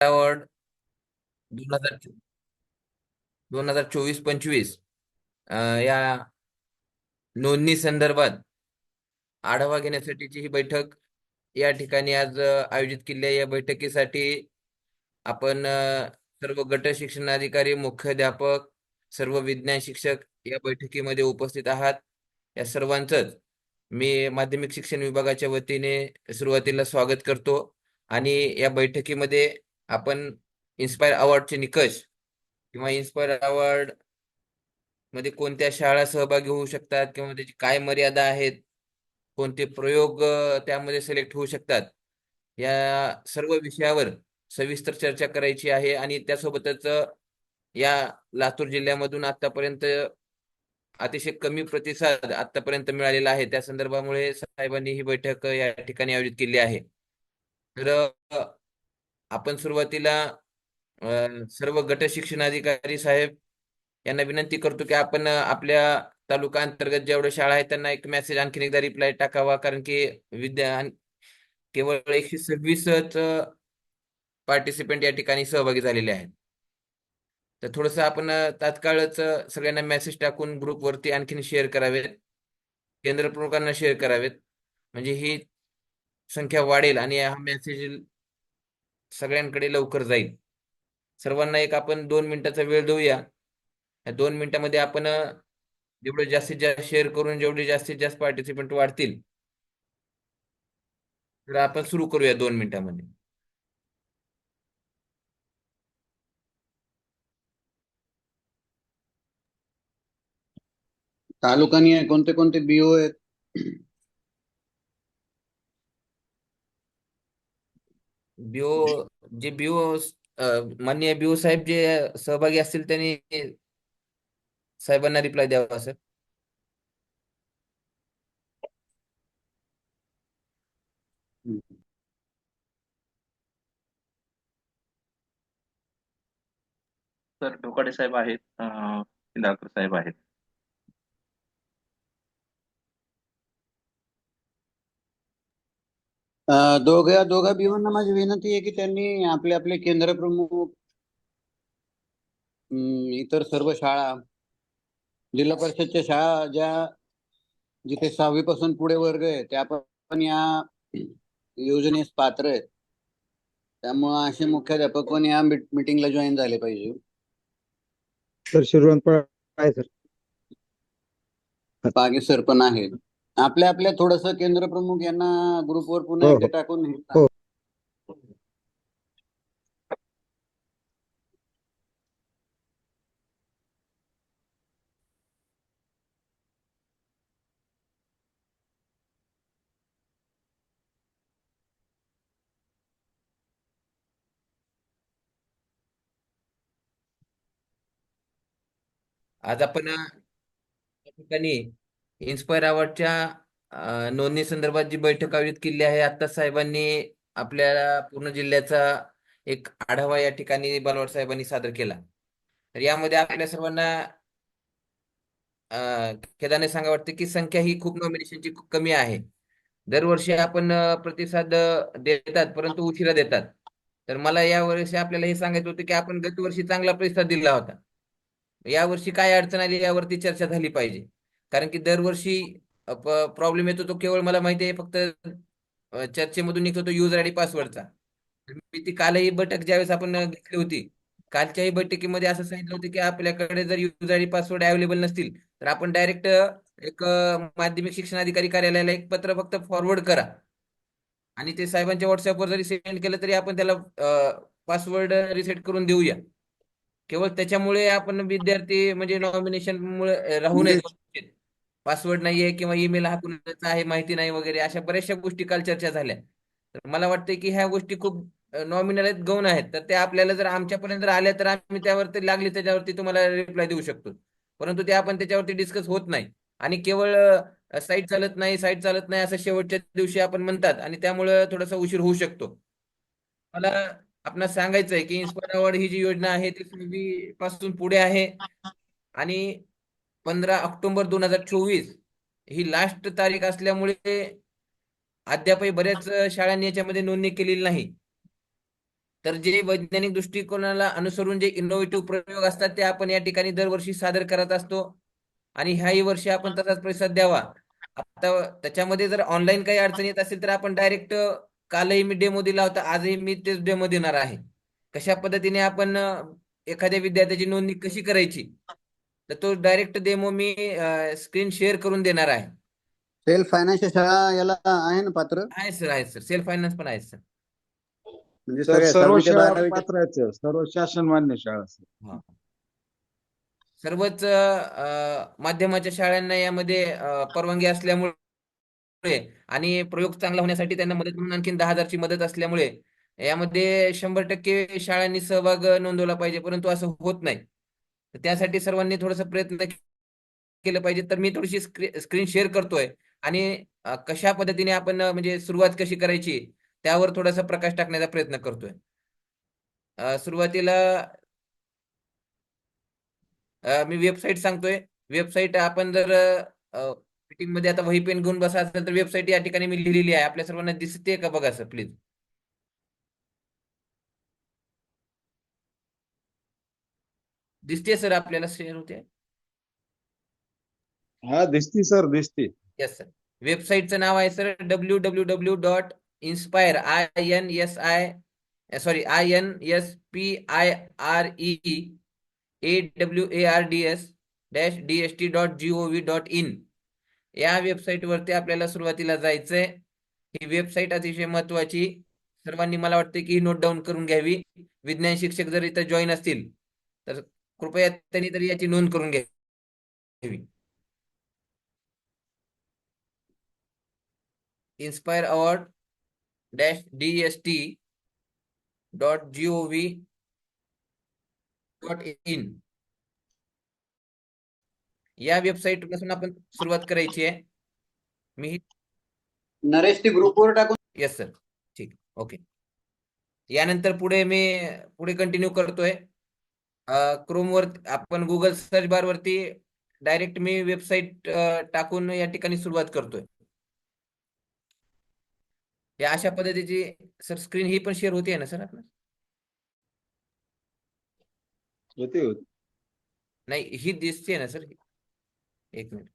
Award दोन हजार दोन हजार चोवीस पंचवीस या नोंदणी संदर्भात आढावा घेण्यासाठीची ही बैठक या ठिकाणी आज आयोजित केली आहे. या बैठकीसाठी आपण सर्व गट शिक्षणाधिकारी मुख्याध्यापक सर्व विज्ञान शिक्षक या बैठकीमध्ये उपस्थित आहात. या सर्वांचंच मी माध्यमिक शिक्षण विभागाच्या वतीने सुरुवातीला स्वागत करतो आणि या बैठकीमध्ये आपण इन्स्पायर अवॉर्डचे निकष किंवा इन्स्पायर अवॉर्डमध्ये कोणत्या शाळा सहभागी होऊ शकतात किंवा त्याची काय मर्यादा आहेत कोणते प्रयोग त्यामध्ये सिलेक्ट होऊ शकतात या सर्व विषयावर सविस्तर चर्चा करायची आहे आणि त्यासोबतच या लातूर जिल्ह्यामधून आतापर्यंत अतिशय कमी प्रतिसाद आतापर्यंत मिळालेला आहे. त्या संदर्भामुळे साहेबांनी ही बैठक या ठिकाणी आयोजित केली आहे. तर आपण सुरुवातीला सर्व गट शिक्षणाधिकारी साहेब यांना विनंती करतो की आपण आपल्या तालुका अंतर्गत जेवढ्या शाळा आहेत त्यांना एक मेसेज आणखीन एकदा रिप्लाय टाकावा. कारण की विद्या केवळ एकशे सव्वीसच पार्टिसिपेंट या ठिकाणी सहभागी झालेले आहेत. तर थोडंसं आपण तात्काळच सगळ्यांना मेसेज टाकून ग्रुपवरती आणखीन शेअर करावेत. केंद्र प्रमुखांना शेअर करावेत. म्हणजे ही संख्या वाढेल आणि हा मेसेज सगळ्यांकडे लवकर जाईल. सर्वांना एक आपण दोन मिनिटाचा वेळ देऊया. या दोन मिनिटामध्ये आपण जेवढे जास्तीत जास्त शेअर करून जेवढे जास्तीत जास्त पार्टिसिपंट वाढतील तर आपण सुरू करूया दोन मिनिटांमध्ये. तालुकानी आहे कोणते कोणते बीओ आहेत? बिओ जे बिओ माननीय बीओ साहेब जे सहभागी असतील त्यांनी साहेबांना रिप्लाय द्यावा सर सर ढोकाडे साहेब आहेत अं, इंदाळकर साहेब आहेत. दोघ्या दोघा बीओंना माझी विनंती आहे की त्यांनी आपले आपले केंद्र प्रमुख इतर सर्व शाळा जिल्हा परिषदच्या शाळा ज्या जिथे सहावी पासून पुढे वर्ग आहे त्या पण या योजनेस पात्र आहेत. त्यामुळे असे मुख्याध्यापक पण या मिटिंगला जॉईन झाले पाहिजे. सर शिरवण आहे सर पागे सर पण आहेत. आपल्या आपल्या थोडस केंद्र प्रमुख यांना ग्रुपवर पुन्हा हो, एकदा हो. टाकून हे हो. आज आपण अ, या ठिकाणी इन्स्पायर अवॉर्डच्या नोंदणी संदर्भात जी बैठक आयोजित केली आहे आता साहेबांनी आपल्या पूर्ण जिल्ह्याचा एक आढावा या ठिकाणी बालवाड साहेबांनी सादर केला. तर यामध्ये आपल्या सर्वांना खेदाने सांगा वाटते की संख्या ही खूप नॉमिनेशनची खूप कमी आहे. दरवर्षी आपण प्रतिसाद देतात परंतु उशिरा देतात. तर मला या वर्षी आपल्याला हे सांगायचं होतं की आपण गतवर्षी चांगला प्रतिसाद दिला होता. यावर्षी काय अडचण आली यावरती चर्चा झाली पाहिजे. कारण की दरवर्षी प्रॉब्लेम येतो तो केवळ मला माहिती आहे फक्त चर्चेमधून निघतो तो युजर आयडी पासवर्डचा मी ती कालही बैठक ज्यावेळेस आपण घेतली होती कालच्याही बैठकीमध्ये असं सांगितलं होतं की आपल्याकडे जर युजर आयडी पासवर्ड अवेलेबल नसतील तर आपण डायरेक्ट एक माध्यमिक शिक्षण अधिकारी कार्यालयाला एक पत्र फक्त फॉरवर्ड करा. आणि ते साहेबांच्या व्हॉट्सअपवर जरी सेंड केलं तरी आपण त्याला पासवर्ड रिसेट करून देऊया. केवळ त्याच्यामुळे आपण विद्यार्थी म्हणजे नॉमिनेशन मुळे राहू नये. पासवर्ड नाहीये किंवा ईमेल हा कुणाचा आहे माहिती नाही वगैरे अशा बऱ्याचशा गोष्टी काल चर्चा झाल्या. तर मला वाटतं की ह्या गोष्टी खूप नॉमिनल आहेत गौण आहेत. तर ते आपल्याला जर आमच्यापर्यंत आल्या तर आम्ही त्यावरती लागली त्याच्यावरती तुम्हाला रिप्लाय देऊ शकतो. परंतु ते आपण त्याच्यावरती डिस्कस होत नाही. आणि केवळ साईट चालत नाही साईट चालत नाही असं शेवटच्या दिवशी आपण म्हणतात आणि त्यामुळे थोडासा उशीर होऊ शकतो. मला आपणास सांगायचं आहे की इन्स्पायर अवॉर्ड ही जी योजना आहे ती सहावी पासून पुढे आहे. आणि पंधरा ऑक्टोबर दोन हजार चोवीस ही लास्ट तारीख असल्यामुळे अद्यापही बऱ्याच शाळांनी याच्यामध्ये नोंदणी केलेली नाही. तर जे वैज्ञानिक दृष्टिकोनाला अनुसरून जे इनोव्हेटिव्ह प्रयोग असतात ते आपण या ठिकाणी दरवर्षी सादर करत असतो. आणि ह्याही वर्षी आपण तसाच प्रतिसाद द्यावा. आता त्याच्यामध्ये जर ऑनलाईन काही अडचण येत असेल तर आपण डायरेक्ट कालही मी डेमो दिला होता आजही मी तेच डेमो देणार आहे. कशा पद्धतीने आपण एखाद्या विद्यार्थ्याची नोंदणी कशी करायची? तर तो डायरेक्ट डेमो मी स्क्रीन शेअर करून देणार आहे. सेल्फ फायनान्सच्या शाळा याला आहे ना पात्र? आहे सर आहे सर सेल्फ फायनान्स पण आहे सर म्हणजे सर सगळ्या सर्व शाळा बारावीच्या पात्र आहेत सर सर्व शासन मान्य शाळा सर सर्वच अ, माध्यमाच्या शाळांना यामध्ये अ, परवानगी असल्यामुळे आणि प्रयोग चांगला होण्यासाठी त्यांना मदत म्हणून आणखी दहा हजारची मदत असल्यामुळे यामध्ये शंभर टक्के शाळांनी सहभाग नोंदवला पाहिजे. परंतु असं होत नाही. तर त्यासाठी सर्वांनी थोडासा प्रयत्न केलं पाहिजे. तर मी थोडीशी स्क्रीन शेअर करतोय. आणि कशा पद्धतीने आपण म्हणजे सुरुवात कशी करायची त्यावर थोडासा प्रकाश टाकण्याचा प्रयत्न करतोय. सुरुवातीला मी वेबसाईट सांगतोय. वेबसाईट आपण जर मीटिंगमध्ये आता वही पेन घेऊन बसा असेल तर वेबसाईट या ठिकाणी मी लिहिलेली आहे. आपल्या सर्वांना दिसते का बघा सर प्लीज? दिसते सर आपल्याला शेअर होते हा दिसती सर दिसती. येस सर वेबसाईटचं नाव आहे sir W W W dot inspire I N S I sorry I N S P I R E A W A R D S dash D S T dot G O V dot in या वेबसाईटवरती आपल्याला सुरुवातीला जायचंय. ही website अतिशय महत्वाची. सर्वांनी मला वाटते की नोट डाऊन करून घ्यावी. विज्ञान शिक्षक जर इथं जॉईन असतील तर कृपया त्यांनी तरी याची नोंद करून घ्यावी. Inspire award dash D S T dot G O V dot in या वेबसाईटपासून आपण सुरुवात करायची आहे. मी नरेश ती ग्रुपवर टाकून येस सर ठीक. ओके यानंतर पुढे मी पुढे कंटिन्यू करतोय. क्रोम वर आपण गुगल सर्च बार वरती डायरेक्ट मी वेबसाईट टाकून या ठिकाणी सुरुवात करतोय. या अशा पद्धतीची सर स्क्रीन ही पण शेअर होते ना सर आपलं? होते होते. नाही ही दिसते ना सर. एक मिनिट.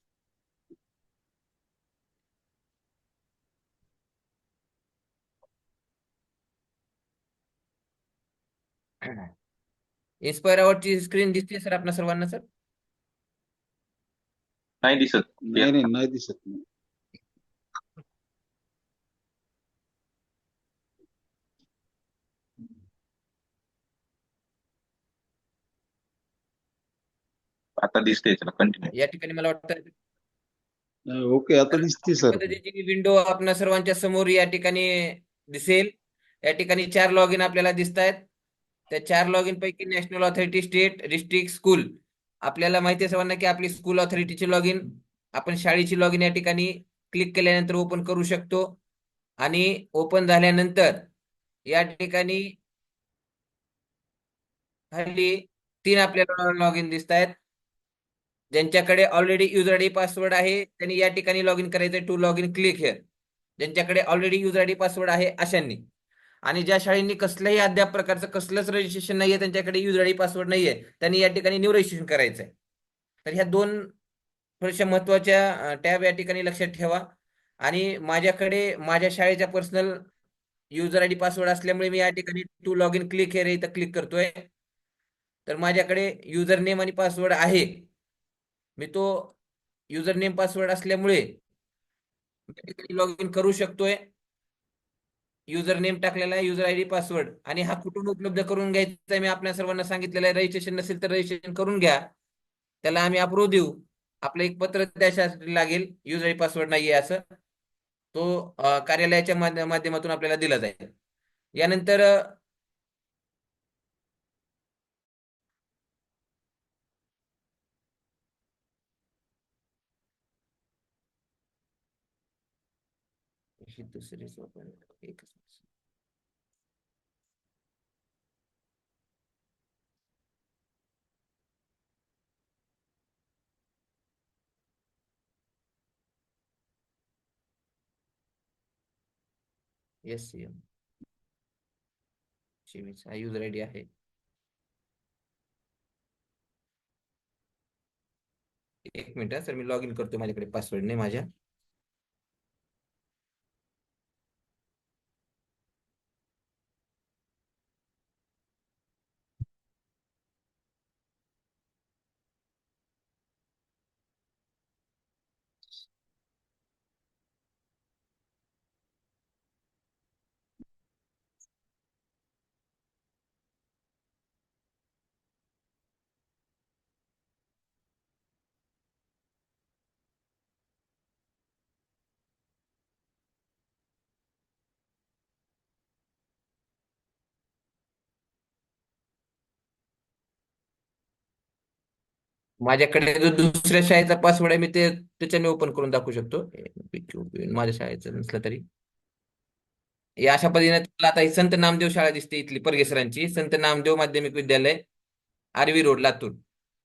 इन्स्पायर अवॉर्डची स्क्रीन दिसते सर आपल्या सर्वांना सर? नाही दिसत. नाही नाही नाही दिसत. नाही आता दिसते चला कंटिन्यू या ठिकाणी मला वाटतं ओके आता दिसती सर. पद्धतीची विंडो आपल्या सर्वांच्या समोर या ठिकाणी दिसेल. या ठिकाणी चार लॉग इन आपल्याला दिसत आहेत त्या चार लॉग इन पैकी national authority state district school आपल्याला माहिती आहे सर्वांना की आपली स्कूल ऑथॉरिटीची लॉग इन आपण शाळेची लॉग इन या ठिकाणी क्लिक केल्यानंतर ओपन करू शकतो. आणि ओपन झाल्यानंतर या ठिकाणी हल्ली तीन आपल्याला लॉग इन दिसत आहेत ज्यांच्याकडे ऑलरेडी युजर आयडी पासवर्ड आहे त्यांनी या ठिकाणी लॉग इन करायचं to log in click here ज्यांच्याकडे ऑलरेडी युजर आयडी पासवर्ड आहे अशांनी. आणि ज्या शाळेंनी कसल्याही अद्याप प्रकारचं कसलंच रजिस्ट्रेशन नाहीये त्यांच्याकडे युजर आयडी पासवर्ड नाहीये त्यांनी या ठिकाणी न्यू रजिस्ट्रेशन करायचंय. तर ह्या दोन थोड्याशा महत्त्वाच्या टॅब या ठिकाणी लक्षात ठेवा. आणि माझ्याकडे माझ्या शाळेच्या पर्सनल युजर आयडी पासवर्ड असल्यामुळे मी या ठिकाणी to log in click here इथं क्लिक करतोय. तर माझ्याकडे युजर नेम आणि पासवर्ड आहे. मी तो युजर नेम पासवर्ड असल्यामुळे लॉग इन करू शकतोय. युजर नेम टाकलेला आहे युजर आयडी पासवर्ड आणि हा कुठून उपलब्ध करून घ्यायचा मी आपल्या सर्वांना सांगितलेलं आहे. रजिस्ट्रेशन नसेल तर रजिस्ट्रेशन करून घ्या. त्याला आम्ही अप्रूव्ह देऊ. आपलं एक पत्र त्याच्यासाठी लागेल. युजर आयडी पासवर्ड नाहीये असं. तो कार्यालयाच्या माध्यमातून आपल्याला दिला जाईल. यानंतर ही दुसरी सोपं एकच मिनिट. Yes, चोवीस हा युजर आय डी आहे एक मिनिट सर मी लॉग इन करतो माझ्याकडे पासवर्ड नाही माझ्या माझ्याकडे जो दुसऱ्या शाळेचा पासवर्ड आहे मी ते त्याच्याने ओपन करून दाखवू शकतो. माझ्या शाळेचं नसलं तरी. या अशा पद्धतीने तुम्हाला आता ही संत नामदेव शाळा दिसते इथली परगेसरांची. संत नामदेव माध्यमिक विद्यालय आरवी रोड लातूर.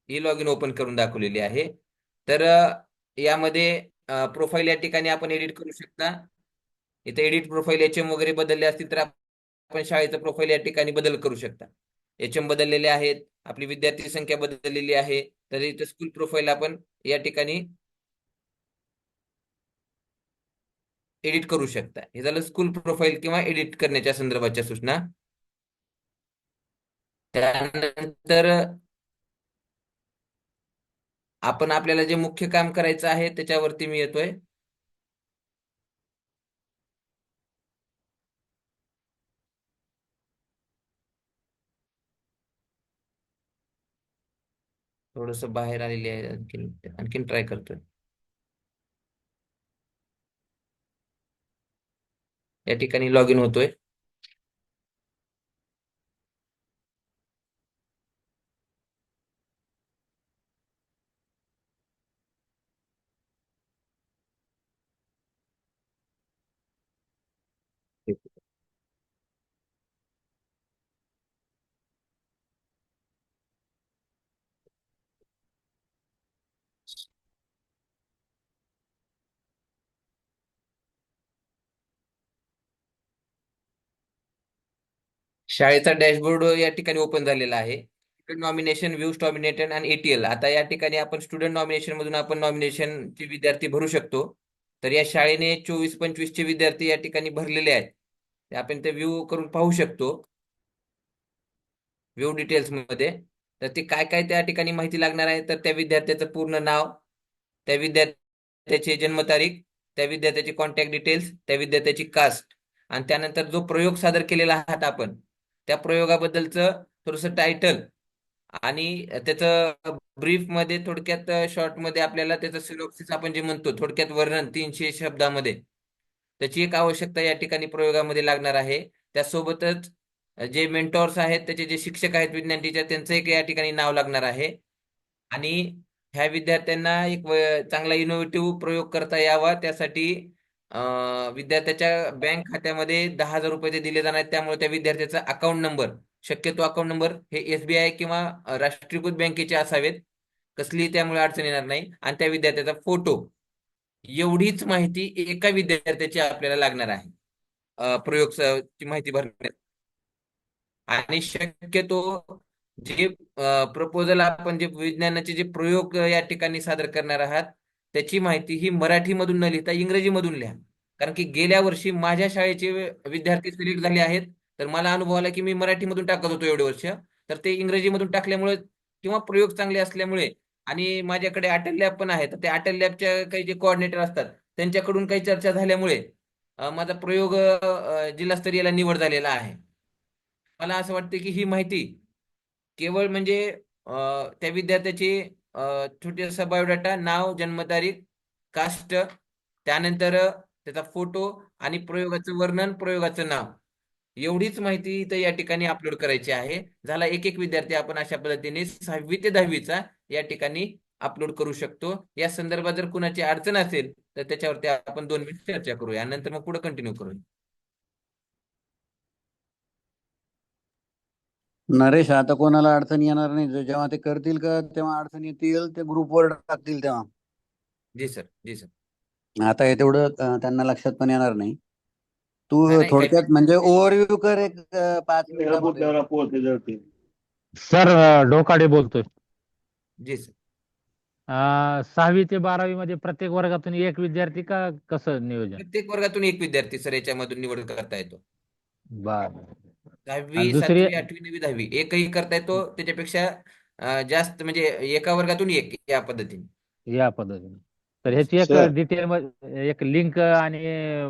ही लॉग इन ओपन करून दाखवलेली आहे. तर यामध्ये प्रोफाईल या ठिकाणी आपण एडिट करू शकता. इथे एडिट प्रोफाईल एच एम वगैरे बदलले असतील तर आपण शाळेचं प्रोफाईल या ठिकाणी बदल करू शकता. एच एम बदललेले आहेत आपली विद्यार्थी संख्या बदललेली आहे. तर इथं स्कूल प्रोफाईल आपण या ठिकाणी एडिट करू शकता. हे झालं स्कूल प्रोफाईल किंवा एडिट करण्याच्या संदर्भाच्या सूचना. त्यानंतर आपण आपल्याला जे मुख्य काम करायचं आहे त्याच्यावरती मी येतोय. थोडस बाहेर आलेली आहे आणखीन आणखीन ट्राय करतोय. या ठिकाणी लॉग इन होतोय. शाळेचा डॅशबोर्ड या ठिकाणी ओपन झालेला आहे. नॉमिनेशन व्ह्यूज नॉमिनेटेड आणि एटीएल आता या ठिकाणी आपण स्टुडंट नॉमिनेशन मधून आपण नॉमिनेशन चे विद्यार्थी भरू शकतो. तर या शाळेने चोवीस पंचवीस चे विद्यार्थी या ठिकाणी भरलेले आहेत. आपण ते व्ह्यू करून पाहू शकतो. व्ह्यू डिटेल्समध्ये. तर ते काय काय त्या ठिकाणी माहिती लागणार आहे तर त्या विद्यार्थ्याचं पूर्ण नाव त्या विद्यार्थ्याची जन्मतारीख त्या विद्यार्थ्याची कॉन्टॅक्ट डिटेल्स त्या विद्यार्थ्याची कास्ट आणि त्यानंतर जो प्रयोग सादर केलेला आहात आपण त्या प्रयोगाबद्दलचं थोडस टायटल आणि त्याचं ब्रीफमध्ये थोडक्यात शॉर्टमध्ये आपल्याला त्याचं सिनॉप्सिस आपण जे म्हणतो थोडक्यात वर्णन तीनशे शब्दामध्ये. त्याची एक आवश्यकता या ठिकाणी प्रयोगामध्ये लागणार आहे. त्यासोबतच जे मेंटॉर्स आहेत त्याचे जे शिक्षक आहेत विज्ञान टीचर त्यांचं एक या ठिकाणी नाव लागणार आहे. आणि ह्या विद्यार्थ्यांना एक चांगला इनोव्हेटिव्ह प्रयोग करता यावा. त्यासाठी अं, विद्यार्थ्याच्या बँक खात्यामध्ये दहा हजार रुपये ते दिले जाणार आहेत. त्यामुळे त्या विद्यार्थ्याचा अकाउंट नंबर शक्यतो अकाउंट नंबर हे एसबीआय किंवा राष्ट्रीयकृत बँकेचे असावेत. कसलीही त्यामुळे अडचण येणार नाही. आणि त्या विद्यार्थ्याचा फोटो एवढीच माहिती एका विद्यार्थ्याची आपल्याला लागणार आहे. अ, प्रयोग स- ची माहिती भरण्यात. आणि शक्यतो जे प्रपोजल आपण जे विज्ञानाचे जे प्रयोग या ठिकाणी सादर करणार आहात त्याची माहिती ही मराठीमधून न लिहिता इंग्रजीमधून लिहा. कारण की गेल्या वर्षी माझ्या शाळेचे विद्यार्थी सिलेक्ट झाले आहेत तर मला अनुभव आला की मी मराठीमधून टाकत होतो एवढे वर्ष. तर ते इंग्रजीमधून टाकल्यामुळे किंवा प्रयोग चांगले असल्यामुळे आणि माझ्याकडे अटल लॅब पण आहे तर ते अटल लॅबच्या काही जे कोऑर्डिनेटर असतात त्यांच्याकडून काही चर्चा झाल्यामुळे माझा प्रयोग जिल्हास्तरीयला निवड झालेला आहे. मला असं वाटतं की ही माहिती केवळ म्हणजे त्या विद्यार्थ्याची छोटासा बायोडाटा नाव जन्मतारीख कास्ट त्यानंतर त्याचा फोटो आणि प्रयोगाचं वर्णन प्रयोगाचं नाव. एवढीच माहिती इथं या ठिकाणी अपलोड करायची आहे. झाला एक एक विद्यार्थी आपण अशा पद्धतीने सहावी ते दहावीचा या ठिकाणी अपलोड करू शकतो. या संदर्भात जर कुणाची अडचण असेल तर त्याच्यावरती आपण दोन मिनिट चर्चा करूया. नंतर मग पुढे कंटिन्यू करूया. नरेश आता कोणाला अडचण येणार नाही. जे- जेव्हा ते करतील का तेव्हा अडचण येतील ते ग्रुपवर टाकतील तेव्हा. जी सर जी सर. आता हे तेवढं अं, त्यांना लक्षात पण येणार नाही. तू नाही, थोडक्यात म्हणजे ओव्हरव्ह्यू कर एक अं, पाच मिनिटामध्ये. सर ढोकाडे बोलतोय. जी सर. अं, सहावी ते बारावी मध्ये प्रत्येक वर्गातून एक विद्यार्थी का कसं नियोजन? प्रत्येक वर्गातून एक विद्यार्थी सर याच्यामधून निवड करता येतो. बर. दहावी दुसरी- सातवी आठवी नववी दहावी. एकही करता येतो त्याच्यापेक्षा अं, जास्त म्हणजे एका वर्गातून एक या पद्धतीने. या पद्धतीने. तर ह्याची एक सर. डिटेल मध्ये एक लिंक आणि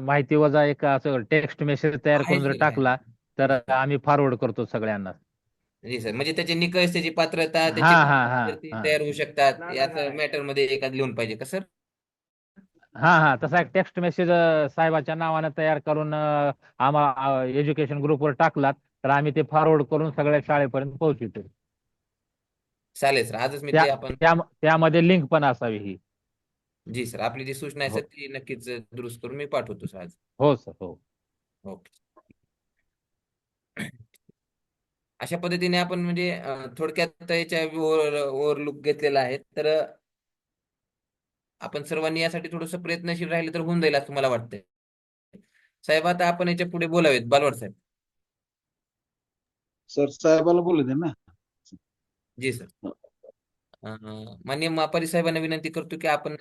माहिती वजा एक असं टेक्स्ट मेसेज तयार आहे करून जर सर, टाकला आहे. तर आम्ही फॉरवर्ड करतो सगळ्यांना. जी सर. म्हणजे त्याचे निकष त्याची पात्रता त्याचे हा, हा, हा, विद्यार्थी हा. तयार होऊ शकतात. याचं मॅटरमध्ये एखाद लिहून पाहिजे का सर? हा हा. तसा एक टेक्स्ट मेसेज साहेबाच्या नावाने तयार करून अं, आम्हा एज्युकेशन ग्रुपवर टाकलात तर आम्ही ते फॉरवर्ड करून सगळ्या शाळेपर्यंत पोहोचवतो चालेल सर. आजच मी त्या ते आपण त्या- त्यामध्ये लिंक पण असावी ही. जी सर. आपली जी सूचना आहे हो. सर ती नक्कीच दुरुस्त करून मी पाठवतो सर आज. हो सर. हो. ओके. अशा पद्धतीने आपण म्हणजे अं, थोडक्यात याच्या ओव्हरलुक घेतलेला आहे. तर आपण सर्वांनी यासाठी थोडस प्रयत्नशील राहिले तर होऊन जाईल असं मला वाटतंय. साहेब आता आपण याच्यापुढे बोलावेत. बालवाड साहेब. सर साहेबाला बोलू दे ना. जी सर. अं, माननीय मापारी साहेबांना विनंती करतो की आपण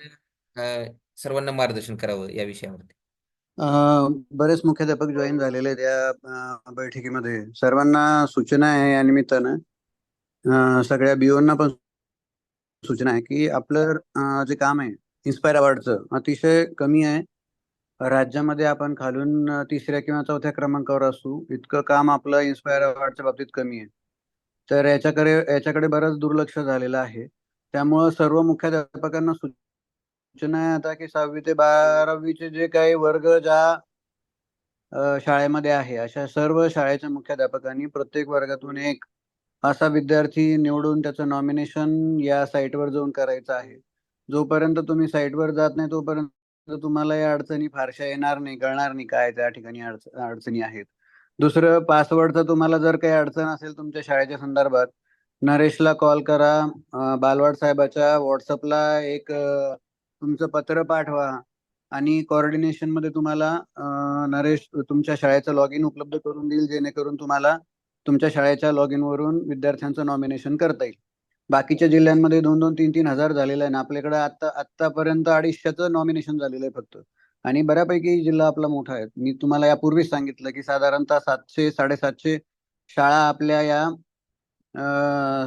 सर्वांना मार्गदर्शन करावं या विषयावरती अं, बरेच मुख्याध्यापक जॉईन झालेले आहेत या अं, बैठकीमध्ये. सर्वांना सूचना आहे या निमित्तानं. सगळ्या बिओंना पण सूचना आहे की आपलं जे काम आहे इन्स्पायर अवॉर्डचं अतिशय कमी आहे. राज्यामध्ये आपण खालून तिसऱ्या किंवा चौथ्या क्रमांकावर असू इतकं काम आपलं इन्स्पायर अवॉर्डच्या बाबतीत कमी आहे. तर याच्याकडे याच्याकडे बरंच दुर्लक्ष झालेलं आहे. त्यामुळं सर्व मुख्याध्यापकांना सूचना आहे आता की सहावी ते बारावीचे जे काही वर्ग ज्या शाळेमध्ये आहे अशा सर्व शाळेच्या मुख्याध्यापकांनी प्रत्येक वर्गातून एक असा विद्यार्थी निवडून त्याचं नॉमिनेशन या साईटवर जाऊन करायचं आहे. जोपर्यंत तुम्ही साईटवर जात नाही तोपर्यंत तुम्हाला या अडचणी फारशा येणार नाही कळणार नाही काय त्या ठिकाणी अडचणी आहेत. दुसरं पासवर्डचं तुम्हाला जर काही अडचण असेल तुमच्या शाळेच्या संदर्भात नरेशला कॉल करा. बालवाड साहेबाच्या व्हॉट्सअपला एक तुमचं पत्र पाठवा आणि कोऑर्डिनेशनमध्ये तुम्हाला नरेश तुमच्या शाळेचं लॉग इन उपलब्ध करून देईल जेणेकरून तुम्हाला तुमच्या शाळेच्या लॉग इन वरून विद्यार्थ्यांचं नॉमिनेशन करता येईल. बाकीच्या जिल्ह्यांमध्ये दोन दोन तीन तीन हजार झालेला आहे ना आपल्याकडे आता आतापर्यंत अडीचशेच नॉमिनेशन झालेलं आहे फक्त. आणि बऱ्यापैकी जिल्हा आपला मोठा आहे. मी तुम्हाला यापूर्वीच सांगितलं की साधारणतः सातशे साडेसातशे शाळा आपल्या या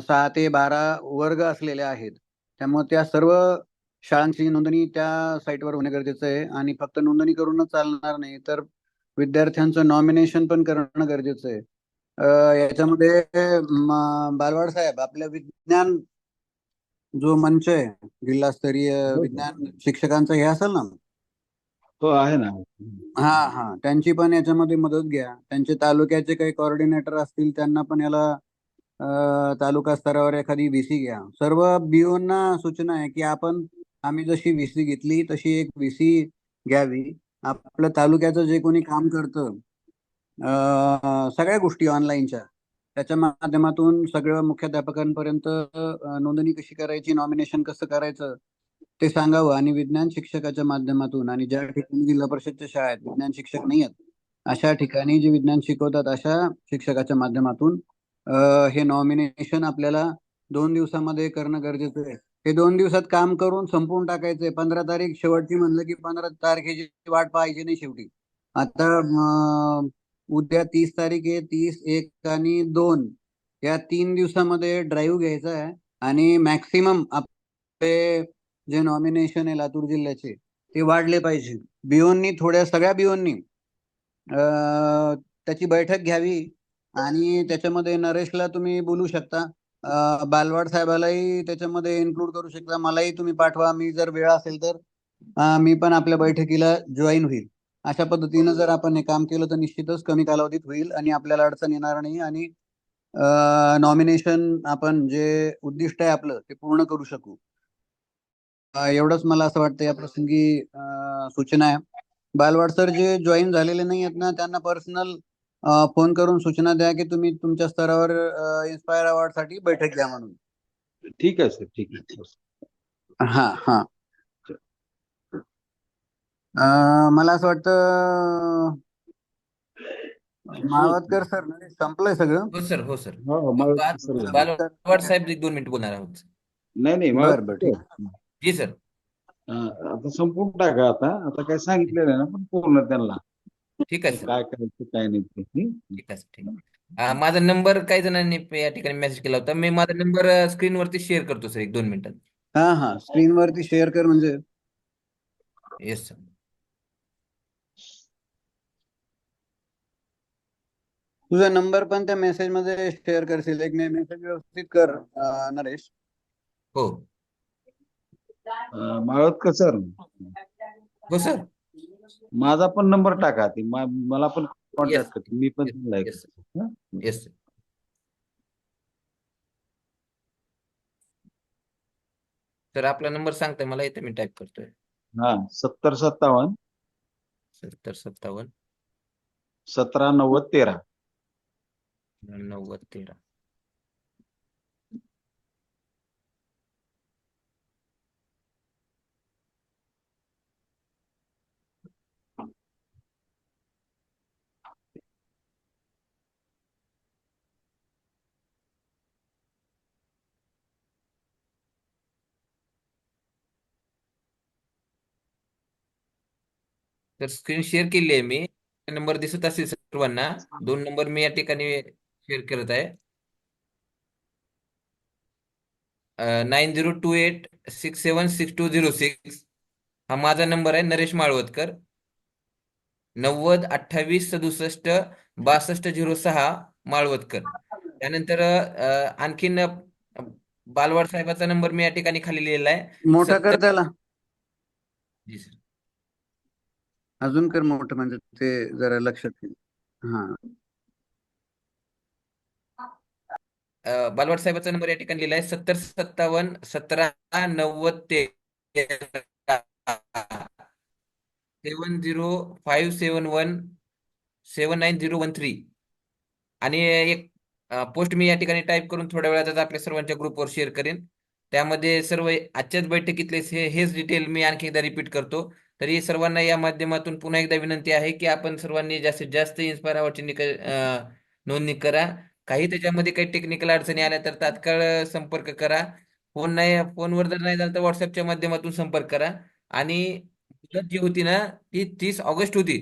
सहा ते बारा वर्ग असलेल्या आहेत. त्यामुळे त्या सर्व शाळांची नोंदणी त्या साईटवर होणे गरजेचं आहे. आणि फक्त नोंदणी करूनच चालणार नाही तर विद्यार्थ्यांचं नॉमिनेशन पण करणं गरजेचं आहे. याच्यामध्ये बालवाड साहेब आपल्या विज्ञान जो मंच आहे जिल्हास्तरीय विज्ञान शिक्षकांचा हे असेल ना? हो आहे ना. हा हा. त्यांची पण याच्यामध्ये मदत घ्या. त्यांचे तालुक्याचे काही कोऑर्डिनेटर असतील त्यांना पण याला तालुका स्तरावर एखादी व्हीसी घ्या. सर्व बीओना सूचना आहे की आपण आम्ही जशी व्हीसी घेतली तशी एक व्हीसी घ्यावी. आपलं तालुक्याचं जे कोणी काम करतं सगळ्या गोष्टी ऑनलाईनच्या त्याच्या माध्यमातून सगळ्या मुख्याध्यापकांपर्यंत नोंदणी कशी करायची नॉमिनेशन कसं करायचं ते सांगावं. आणि विज्ञान शिक्षकाच्या माध्यमातून आणि ज्या ठिकाणी जिल्हा परिषदच्या शाळा आहेत विज्ञान शिक्षक नाही आहेत अशा ठिकाणी जे विज्ञान शिकवतात अशा शिक्षकाच्या माध्यमातून हे नॉमिनेशन आपल्याला दोन दिवसामध्ये करणं गरजेचं आहे. हे दोन दिवसात काम करून संपवून टाकायचंय. पंधरा तारीख शेवटची म्हणलं की पंधरा तारखेची वाट पाहायची नाही शेवटी. आता उद्या तीस तारीख आहे तीस एक आणि दोन. या तीन दिवसामध्ये ड्राईव्ह घ्यायचा आहे आणि मॅक्सिमम आपले जे नॉमिनेशन आहे लातूर जिल्ह्याचे ते वाढले पाहिजे. बिओंनी थोड्या सगळ्या बिओंनी त्याची बैठक घ्यावी आणि त्याच्यामध्ये नरेशला तुम्ही बोलू शकता. बालवाड साहेबालाही त्याच्यामध्ये इन्क्लूड करू शकता. मलाही तुम्ही पाठवा. मी जर वेळ असेल तर मी पण आपल्या बैठकीला जॉईन होईल. अशा पद्धतीनं जर आपण हे काम केलं तर निश्चितच कमी कालावधीत होईल आणि आपल्याला अडचण येणार नाही आणि नॉमिनेशन आपण जे उद्दिष्ट आहे आपलं ते पूर्ण करू शकू. एवढंच मला असं वाटतं या प्रसंगी सूचना आहे. बालवाड सर जे जॉईन झालेले नाही आहेत ना त्यांना पर्सनल फोन करून सूचना द्या की तुम्ही तुमच्या स्तरावर इन्स्पायर अवॉर्डसाठी बैठक घ्या म्हणून. ठीक आहे सर ठीक आहे. हा हा. मला असं वाटतं माळवतकर सर संपलंय सगळं. हो सर हो सर. हो बाल- बालवाड साहेब एक दोन मिनिट बोलणार आहोत. नाही नाही बर बर मला ठीक जी सर. आता संपून टाका आता. आता काय सांगितलेलं आहे ना पण पूर्ण त्यांना. ठीक आहे सर. काय करायचं काय नाही ते हं? ठीक आहे सर ठीक आहे. अं, माझा नंबर काही जणांनी या ठिकाणी मेसेज केला होता. मी माझा नंबर स्क्रीनवरती शेअर करतो सर एक दोन मिनिटात हा हा स्क्रीन वरती शेअर कर म्हणजे. येस सर तुझा नंबर पण त्या मेसेजमध्ये शेअर करशील. एक मेसेज व्यवस्थित कर अं, नरेश. हो. अं, माळवतकर सर हो सर माझा पण नंबर टाका. ती मा- मला पण Yes. कॉन्टॅक्ट करते मी पण Yes. तुम्हाला Yes. हं? येस सर सर आपला नंबर सांगताय. मला इथे मी टाईप करतोय. हा सत्तर सत्तावन्न. सत्तर सत्तावन्न. सतरा नव्वद तेरा. नव्वद तेरा तर स्क्रीन शेअर केली आहे मी. नंबर दिसत असेल सर्वांना. दोन नंबर मी या ठिकाणी शेअर करत आहे. Nine zero two eight six seven six two zero six हा माझा नंबर आहे नरेश माळवतकर. नव्वद अठ्ठावीस सदुसष्ट बासष्ट झिरो सहा माळवतकर. त्यानंतर आणखीन बालवाड साहेबाचा नंबर मी या ठिकाणी खाली लिहिलेला आहे. मोठा कर त्याला. जी सर. अजून कर मोठं म्हणजे ते जरा लक्षात येईल हा अ, बालवाड साहेबाचा नंबर या ठिकाणी लिहिला आहे. सत्तर सत्तावन्न सतरा नव्वद तेरा. Seven zero five seven one seven nine zero one three. आणि एक पोस्ट मी या ठिकाणी टाईप करून थोड्या वेळातच आपल्या सर्वांच्या ग्रुपवर शेअर करेन. त्यामध्ये सर्व आजच्याच बैठकीतले हे हेच डिटेल मी आणखी एकदा रिपीट करतो. तरी सर्वांना या माध्यमातून पुन्हा एकदा विनंती आहे की आपण सर्वांनी जास्तीत जास्त इन्स्पायर अवॉर्डची निक नोंदणी करा. काही त्याच्यामध्ये काही टेक्निकल अडचणी आल्या तर तात्काळ संपर्क करा. फोन नाही फोनवर जर नाही झालं तर व्हॉट्सअपच्या माध्यमातून संपर्क करा. आणि मुदत जी होती ना ती तीस ऑगस्ट होती.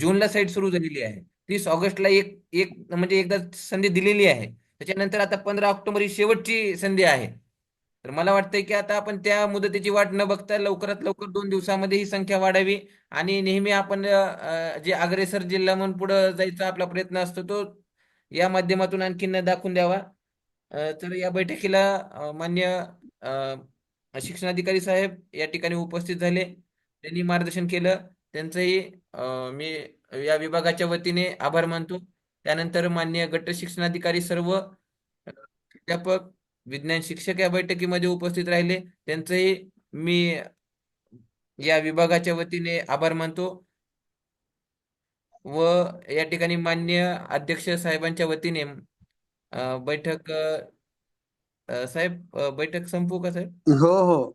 जूनला साईट सुरू झालेली आहे. तीस ऑगस्टला एक एक म्हणजे एकदा संधी दिलेली आहे. त्याच्यानंतर आता पंधरा ऑक्टोबर ही शेवटची संधी आहे. तर मला वाटतंय की आता आपण त्या मुदतीची वाट न बघता लवकरात लवकर दोन दिवसामध्ये ही संख्या वाढावी. आणि नेहमी आपण जे अग्रेसर जिल्हा म्हणून पुढे जायचा आपला प्रयत्न असतो तो या माध्यमातून आणखीन दाखवून द्यावा. तर या बैठकीला मान्य शिक्षणाधिकारी साहेब या ठिकाणी उपस्थित झाले. त्यांनी मार्गदर्शन केलं. त्यांचंही मी या विभागाच्या वतीने आभार मानतो. त्यानंतर मान्य गट शिक्षणाधिकारी सर्व अध्यापक विज्ञान शिक्षक या बैठकीमध्ये उपस्थित राहिले. त्यांचंही मी या विभागाच्या वतीने आभार मानतो. व या ठिकाणी मान्य अध्यक्ष साहेबांच्या वतीने अ, बैठक अ, साहेब अ, बैठक संपू का साहेब? हो हो.